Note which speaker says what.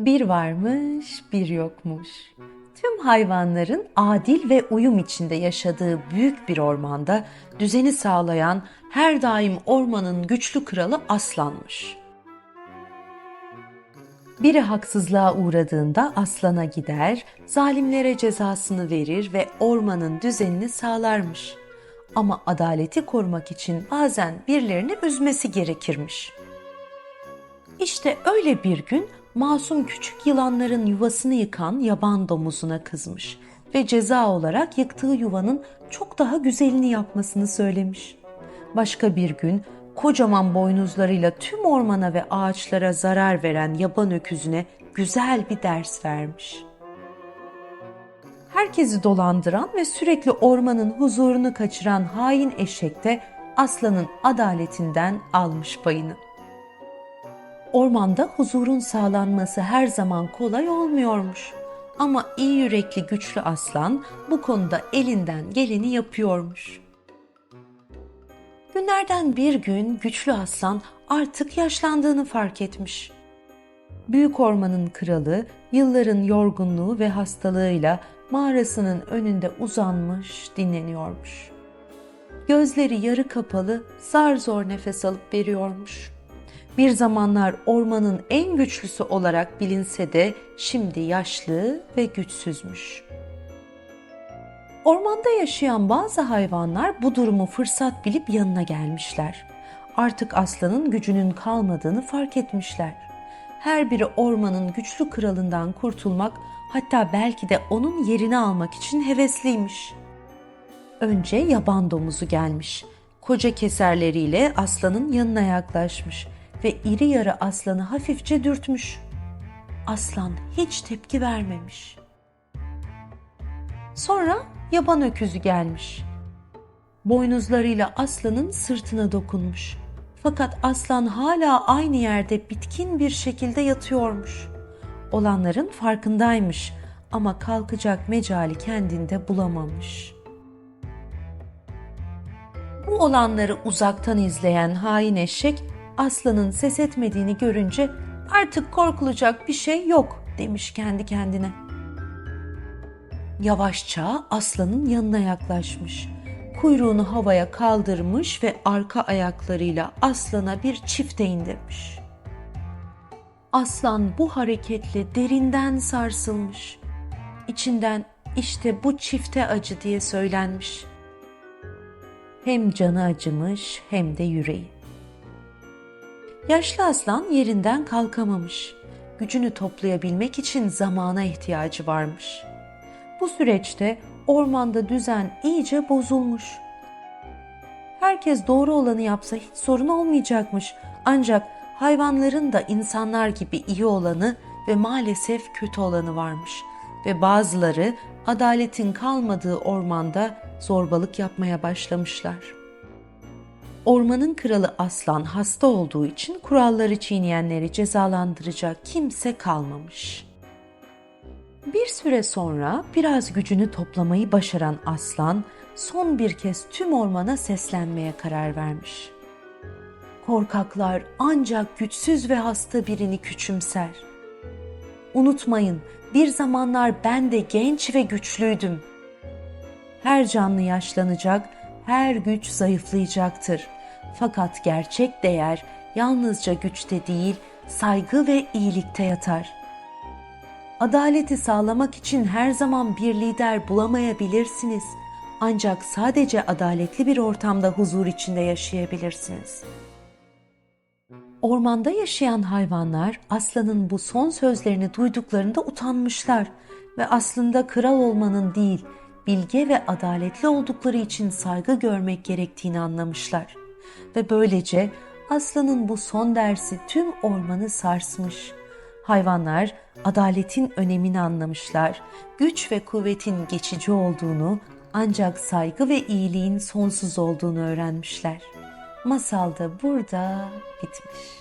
Speaker 1: Bir varmış, bir yokmuş. Tüm hayvanların adil ve uyum içinde yaşadığı büyük bir ormanda düzeni sağlayan her daim ormanın güçlü kralı aslanmış. Biri haksızlığa uğradığında aslana gider, zalimlere cezasını verir ve ormanın düzenini sağlarmış. Ama adaleti korumak için bazen birilerini üzmesi gerekirmiş. İşte öyle bir gün masum küçük yılanların yuvasını yıkan yaban domuzuna kızmış ve ceza olarak yıktığı yuvanın çok daha güzelini yapmasını söylemiş. Başka bir gün kocaman boynuzlarıyla tüm ormana ve ağaçlara zarar veren yaban öküzüne güzel bir ders vermiş. Herkesi dolandıran ve sürekli ormanın huzurunu kaçıran hain eşek de aslanın adaletinden almış payını. Ormanda huzurun sağlanması her zaman kolay olmuyormuş. Ama iyi yürekli güçlü aslan bu konuda elinden geleni yapıyormuş. Günlerden bir gün güçlü aslan artık yaşlandığını fark etmiş. Büyük ormanın kralı yılların yorgunluğu ve hastalığıyla mağarasının önünde uzanmış dinleniyormuş. Gözleri yarı kapalı zar zor nefes alıp veriyormuş. Bir zamanlar ormanın en güçlüsü olarak bilinse de şimdi yaşlı ve güçsüzmüş. Ormanda yaşayan bazı hayvanlar bu durumu fırsat bilip yanına gelmişler. Artık aslanın gücünün kalmadığını fark etmişler. Her biri ormanın güçlü kralından kurtulmak, hatta belki de onun yerini almak için hevesliymiş. Önce yaban domuzu gelmiş. Koca keserleriyle aslanın yanına yaklaşmış ve iri yarı aslanı hafifçe dürtmüş. Aslan hiç tepki vermemiş. Sonra yaban öküzü gelmiş. Boynuzlarıyla aslanın sırtına dokunmuş. Fakat aslan hala aynı yerde bitkin bir şekilde yatıyormuş. Olanların farkındaymış ama kalkacak mecali kendinde bulamamış. Bu olanları uzaktan izleyen hain eşek aslanın ses etmediğini görünce artık korkulacak bir şey yok demiş kendi kendine. Yavaşça aslanın yanına yaklaşmış. Kuyruğunu havaya kaldırmış ve arka ayaklarıyla aslana bir çifte indirmiş. Aslan bu hareketle derinden sarsılmış. İçinden işte bu çifte acı diye söylenmiş. Hem canı acımış hem de yüreği. Yaşlı aslan yerinden kalkamamış. Gücünü toplayabilmek için zamana ihtiyacı varmış. Bu süreçte ormanda düzen iyice bozulmuş. Herkes doğru olanı yapsa hiç sorun olmayacakmış. Ancak hayvanların da insanlar gibi iyi olanı ve maalesef kötü olanı varmış ve bazıları adaletin kalmadığı ormanda zorbalık yapmaya başlamışlar. Ormanın kralı aslan hasta olduğu için kuralları çiğneyenleri cezalandıracak kimse kalmamış. Bir süre sonra biraz gücünü toplamayı başaran aslan son bir kez tüm ormana seslenmeye karar vermiş. Korkaklar ancak güçsüz ve hasta birini küçümser. Unutmayın, bir zamanlar ben de genç ve güçlüydüm. Her canlı yaşlanacak, her güç zayıflayacaktır. Fakat gerçek değer yalnızca güçte değil, saygı ve iyilikte yatar. Adaleti sağlamak için her zaman bir lider bulamayabilirsiniz. Ancak sadece adaletli bir ortamda huzur içinde yaşayabilirsiniz. Ormanda yaşayan hayvanlar aslanın bu son sözlerini duyduklarında utanmışlar ve aslında kral olmanın değil, bilge ve adaletli oldukları için saygı görmek gerektiğini anlamışlar. Ve böylece aslanın bu son dersi tüm ormanı sarsmış. Hayvanlar adaletin önemini anlamışlar. Güç ve kuvvetin geçici olduğunu, ancak saygı ve iyiliğin sonsuz olduğunu öğrenmişler. Masal da burada bitmiş.